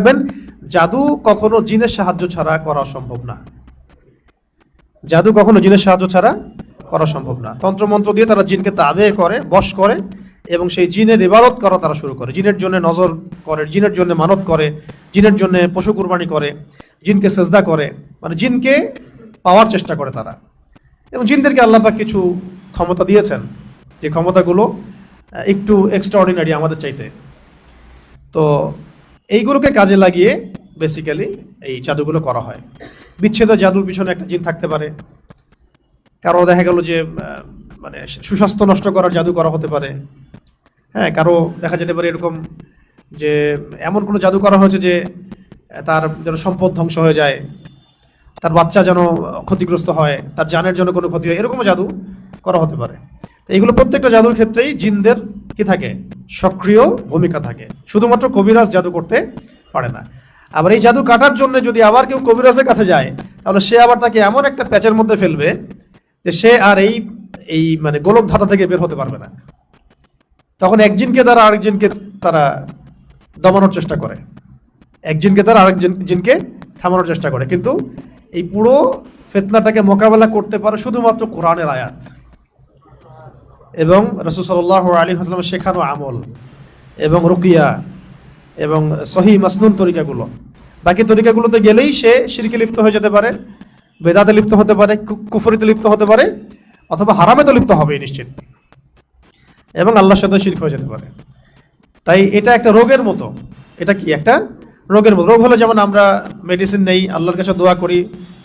রাখবেন। জাদু কখনো জিনের সাহায্য ছাড়া করা সম্ভব না। জাদু কখনো জিনের সাহায্য ছাড়া করা সম্ভব না। তন্ত্রমন্ত্র দিয়ে তারা জিনকে তাবে করে, বশ করে এবং সেই জিনের ইবাদত করা তারা শুরু করে। জিনের জন্য নজর করে, জিনের জন্য মানত করে, জিনের জন্য পশু কুরবানি করে, জিনকে সেজদা করে মানে জিনকে পাওয়ার চেষ্টা করে তারা। এবং জিনদেরকে আল্লাপাক কিছু ক্ষমতা দিয়েছেন। যে ক্ষমতাগুলো একটু এক্সট্রাঅর্ডিনারি আমাদের চাইতে। তো এইগুলোকে কাজে লাগিয়ে বেসিক্যালি এই জাদুগুলো করা হয়। বিচ্ছেদ জাদুর পিছনে একটা জিন থাকতে পারে। কারও দেখা গেল যে মানে সুস্বাস্থ্য নষ্ট করার জাদু করা হতে পারে। হ্যাঁ কারও দেখা যেতে পারে এরকম যে, এমন কোনো জাদু করা হয়েছে যে, তার যেন সম্পদ ধ্বংস হয়ে যায়, তার বাচ্চা যেন ক্ষতিগ্রস্ত হয়, তার জানের জন্য কোনো ক্ষতি হয়, এরকমও জাদু করা হতে পারে। এইগুলো প্রত্যেকটা জাদুর ক্ষেত্রেই জিনদের কি থাকে? সক্রিয় ভূমিকা থাকে। শুধুমাত্র কবিরাজ জাদু করতে পারে না। আবার এই জাদু কাটার জন্য যদি আবার কেউ কবিরাজের কাছে যায়, তাহলে সে আবার তাকে এমন একটা প্যাচের মধ্যে ফেলবে যে সে আর এই এই মানে গোলক ধাতা থেকে বের হতে পারবে না। তখন একজনকে তারা আরেকজনকে তারা দমানোর চেষ্টা করে। একজনকে তারা আরেকজন জিনকে থামানোর চেষ্টা করে। কিন্তু এই পুরো ফেতনাটাকে মোকাবেলা করতে পারে শুধুমাত্র কোরআনের আয়াত। এবং রসুল সাল্লাহ আলী হাসলামের শেখানো আমল, এবং রুকিয়া, এবং সহি মাসনুন তরিকাগুলো। বাকি তরিকাগুলোতে গেলেই সে সিরকে লিপ্ত হয়ে যেতে পারে, বেদাতে লিপ্ত হতে পারে কুফরিতে লিপ্ত হতে পারে, অথবা হারামে তো লিপ্ত হবে নিশ্চিত। এবং আল্লাহর সাথে শিরক হয়ে যেতে পারে। তাই এটা একটা রোগের মতো। এটা কি একটা রোগের মতো? রোগ হলে যেমন আমরা মেডিসিন নেই, আল্লাহর কাছে দোয়া করি,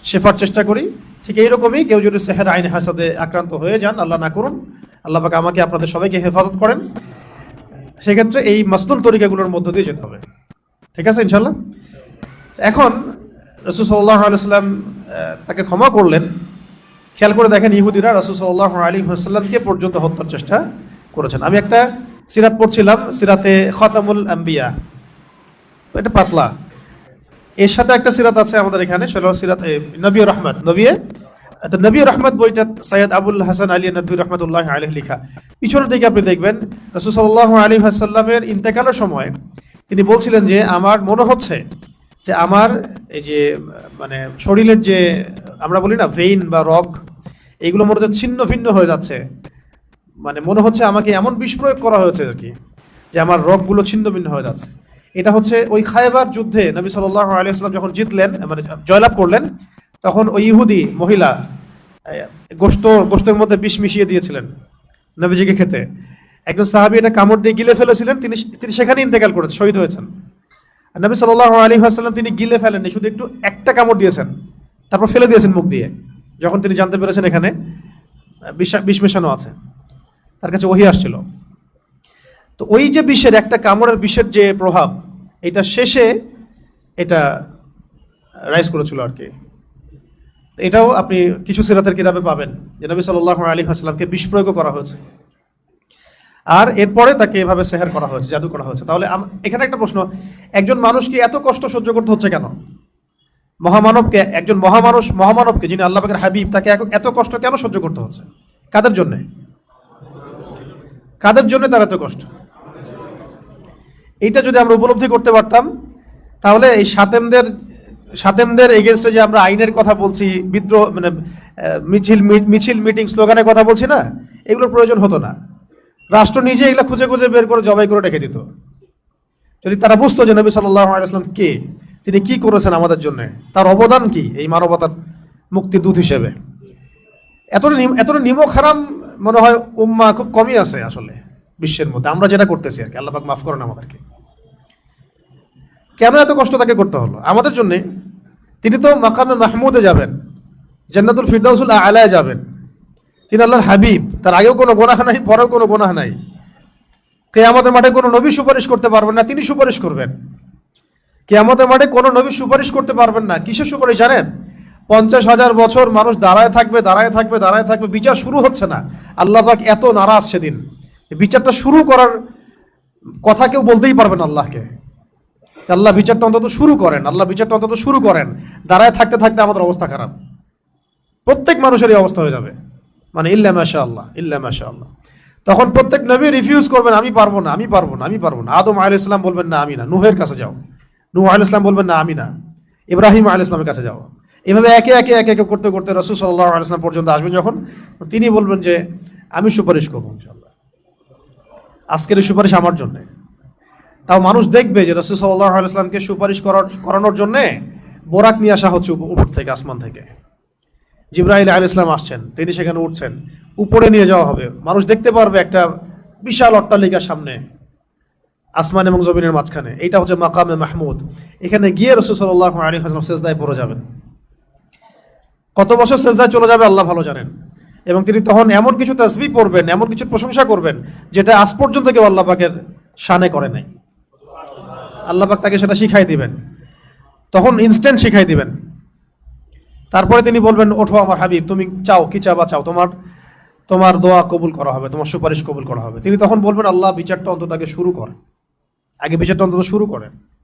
শেফার চেষ্টা করি, ঠিক এইরকমই কেউ যদি সেহের আইন হাসাদে আক্রান্ত হয়ে যান, আল্লাহ না করুন আল্লাহ পাক আমাকে আপনাদের সবাইকে হেফাজত করেন। সেক্ষেত্রে এই মাসনুন তরিকাগুলোর মধ্য দিয়ে যেতে হবে। ঠিক আছে ইনশাল্লাহ এখন রসুল সাল্লাহ আলাইসাল্লাম তাকে ক্ষমা করলেন। খেয়াল করে দেখেন ইহুদিরা রসুল সাল্লাহ আলী পর্যন্ত হত্যার চেষ্টা করেছেন। আমি একটা সিরাত পড়ছিলাম, সিরাতে খতামুল আম্বিয়া। এটা পাতলা। এর সাথে একটা সিরাত আছে আমাদের এখানে, সেটা সিরাত নবী রহমত নবী নবী রহমত বইটা সৈয়দ আবুল হাসান আলী নবী রহমতুল্লাহ আলহ লিখা। পিছনের দিকে আপনি দেখবেন, রসুল সাল্লাহ আলী হাসাল্লামের ইন্তেকালের সময় তিনি বলছিলেন যে, আমার মনে হচ্ছে যে আমার এই যে মানে শরীরের যে, আমরা বলি না ভেইন বা রগ এইগুলো মনে হচ্ছে ছিন্ন ভিন্ন হয়ে যাচ্ছে। মানে মনে হচ্ছে আমাকে এমন বিষ প্রয়োগ করা হয়েছে আর কি, যে আমার রগগুলো ছিন্ন ভিন্ন হয়ে যাচ্ছে। এটা হচ্ছে ওই খায়বার যুদ্ধে নবী সাল্লাহ আলিয়াল্লাম যখন জিতলেন মানে জয়লাভ করলেন, তখন ওই ইহুদি মহিলা গোস্ত, গোস্তের মধ্যে বিষ মিশিয়ে দিয়েছিলেন নবীজিকে খেতে। একজন সাহাবি এটা কামড় দিয়ে গিলে ফেলেছিলেন, তিনি তিনি সেখানে ইন্তেকাল করেছেন, শহীদ হয়েছেন। নবী সাল্লাহ আলী আসাল্লাম তিনি গিলে ফেলেননি, শুধু একটু একটা কামড় দিয়েছেন, তারপর ফেলে দিয়েছেন মুখ দিয়ে, যখন তিনি জানতে পেরেছেন এখানে বিষ- মেশানো আছে, তার কাছে ওহি আসছিল। তো ওই যে বিষের, একটা কামড়ের বিষের যে প্রভাব, এটা শেষে এটা রাইজ করেছিল আর কি। এটাও আপনি কিছু সিরাতের কিতাবে পাবেন, যে নবী সাল্লাহ আলী বিষ প্রয়োগ করা হয়েছে। আর এরপরে তাকে এভাবে সেহার করা হয়েছে, জাদু করা হয়েছে। তাহলে এখানে একটা প্রশ্ন, একজন মানুষকে এত কষ্ট সহ্য করতে হচ্ছে কেন? মহামানবকে, একজন মহামানুষ, মহামানবকে যিনি আল্লাহ হাবিব, তাকে এত- এত কষ্ট কেন সহ্য করতে হচ্ছে? কাদের জন্যে? কাদের জন্য তার এত কষ্ট? এইটা যদি আমরা উপলব্ধি করতে পারতাম, তাহলে এই সাতেমদের সাতেমদের এগেনস্টে যে আমরা আইনের কথা বলছি, বিদ্রোহ মানে মিছিল মিছিল মিটিং স্লোগানের কথা বলছি না, এগুলোর প্রয়োজন হতো না। রাষ্ট্র নিজে এগুলো খুঁজে খুঁজে বের করে জবাই করে রেখে দিত। যদি তারা বুঝতো যে নবী আলাইসলাম কে, তিনি কি করেছেন আমাদের জন্য, তার অবদান কি এই মানবতার মুক্তির দূত হিসেবে? এতটা এতটা নিমক হারাম মনে হয় উম্মা খুব কমই আছে আসলে, বিশ্বের মধ্যে। আমরা যেটা করতেছি আর কি, আল্লাহ মাফ করেন আমাদেরকে। কেন এত কষ্ট তাকে করতে হলো? আমাদের জন্য তিনি তো মাকামে মাহমুদে যাবেন, জান্নাতুল ফিরদাউসুল আলায় যাবেন। তিনি আল্লাহর হাবিব, তার আগেও কোনো গোনাহ নাই, পরেও কোনো গোনাহ নাই। কে আমাদের মাঠে কোনো নবী সুপারিশ করতে পারবেন না, তিনি সুপারিশ করবেন। কে আমাদের মাঠে কোনো নবী সুপারিশ করতে পারবেন না, কিসের সুপারিশ জানেন? পঞ্চাশ হাজার বছর মানুষ দাঁড়ায় থাকবে দাঁড়ায় থাকবে দাঁড়ায় থাকবে, বিচার শুরু হচ্ছে না। আল্লাহ পাক এত নারাজ সেদিন। বিচারটা শুরু করার কথা কেউ বলতেই পারবেন আল্লাহকে। আল্লাহ বিচারটা অন্তত শুরু করেন, আল্লাহ বিচারটা অন্তত শুরু করেন, দাঁড়ায় থাকতে থাকতে আমাদের অবস্থা খারাপ। প্রত্যেক মানুষেরই অবস্থা হয়ে যাবে। মানে ইল্লা মাশা আল্লাহ ইল্লা মাশা আল্লাহ তখন প্রত্যেক নবী রিফিউজ করবেন, আমি পারব না, আমি পারব না, আমি পারব না। আদম আলাইহিস সালাম বলবেন, না, আমি না। নুহের কাছে যাও। নূহ আল ইসলাম বলবেন, না, আমি না। ইব্রাহিম আল ইসলামের কাছে যাও। এভাবে একে একে একে একে করতে করতে রসুল সাল্লাহ আলাইসলাম পর্যন্ত আসবেন। যখন তিনি বলবেন যে, আমি সুপারিশ করব ইনশাল্লাহ আজকের এই সুপারিশ আমার জন্যে। তাও মানুষ দেখবে যে রসুল সাল্লাহ আলাইসলামকে সুপারিশ করার, করানোর জন্যে বোরাক নিয়ে আসা হচ্ছে উপর থেকে, আসমান থেকে। জিব্রাহিল আল ইসলাম আসছেন, তিনি সেখানে উঠছেন। উপরে নিয়ে যাওয়া হবে। মানুষ দেখতে পারবে একটা বিশাল অট্টালিকার সামনে, আসমান এবং জমিনের মাঝখানে। এইটা হচ্ছে মাকামে মাহমুদ। এখানে গিয়ে রসুল সাল্লাহ আলী হাসলাম সেজদায় পড়ে যাবেন। কত বছর সেজদায় চলে যাবে আল্লাহ ভালো জানেন। এবং তিনি তখন এমন কিছু তাসবি পড়বেন, এমন কিছু প্রশংসা করবেন, যেটা আজ পর্যন্ত কেউ আল্লাহ পাকের শানে করে নাই। আল্লাহ পাক তাকে সেটা শিখাই দিবেন। তখন ইনস্ট্যান্ট শিখাই দিবেন। তারপরে তিনি বলবেন, ওঠো আমার হাবিব, তুমি চাও, কি চাবা চাও, তোমার তোমার দোয়া কবুল করা হবে, তোমার সুপারিশ কবুল করা হবে। তিনি তখন বলবেন, আল্লাহ বিচারটা অন্তত শুরু করেন। আগে বিচারটা অন্তত শুরু করেন।